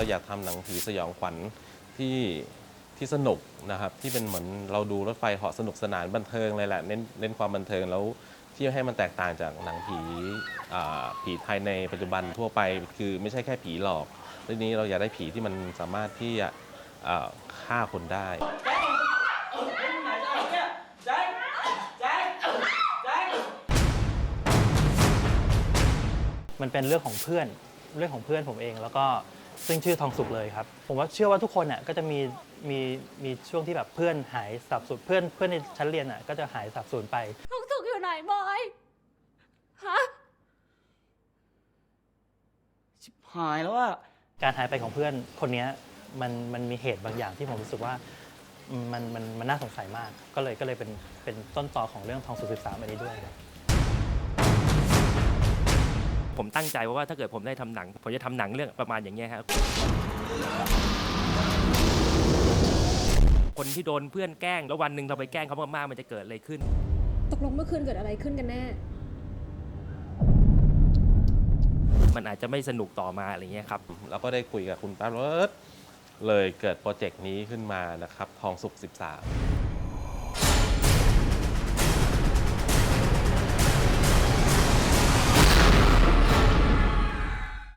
เราอยากทำหนังผีสยองขวัญที่ที่สนุกนะครับที่เป็นเหมือนเราดูรถไฟเหาะสนุกสนานบันเทิงเลยแหละเน้นเน้นความบันเทิงแล้วที่ให้มันแตกต่างจากหนังผีผีไทยในปัจจุบันทั่วไป คือไม่ใช่แค่ผีหลอกทีนี้เราอยากได้ผีที่มันสามารถที่จะฆ่าคนได้มันเป็นเรื่องของเพื่อนเรื่องของเพื่อนผมเองแล้วก็ ซึ่งชื่อทองสุกเลยครับ ผมว่าเชื่อว่าทุกคนน่ะก็จะมีมีมีช่วงที่แบบเพื่อนหายสับสูญเพื่อนเพื่อนในชั้นเรียนน่ะก็จะหายสับสูญไป ทองสุกอยู่ไหนบอย ฮะ ชิบหายแล้วอะการหายไปของเพื่อนคนเนี้ยมันมันมีเหตุบางอย่างที่ผมรู้สึกว่าอืมมันมันมันน่าสงสัยมาก ก็เลยก็เลยเป็นเป็นต้นตอของเรื่องทองสุกสิบสามอันนี้ด้วยครับ ผมตั้งใจว่าถ้าเกิดผมได้ทำหนัง ผมจะทำหนังเรื่องประมาณอย่างเงี้ยครับคนที่โดนเพื่อนแกล้ง แล้ววันหนึ่งเราไปแกล้งเขามากๆมันจะเกิดอะไรขึ้น ตกลงเมื่อคืนเกิดอะไรขึ้นกันแน่ มันอาจจะไม่สนุกต่อมาอะไรเงี้ยครับ แล้วก็ได้คุยกับคุณแป๊บแล้วเลยเกิดโปรเจกต์นี้ขึ้นมานะครับ ทองสุก13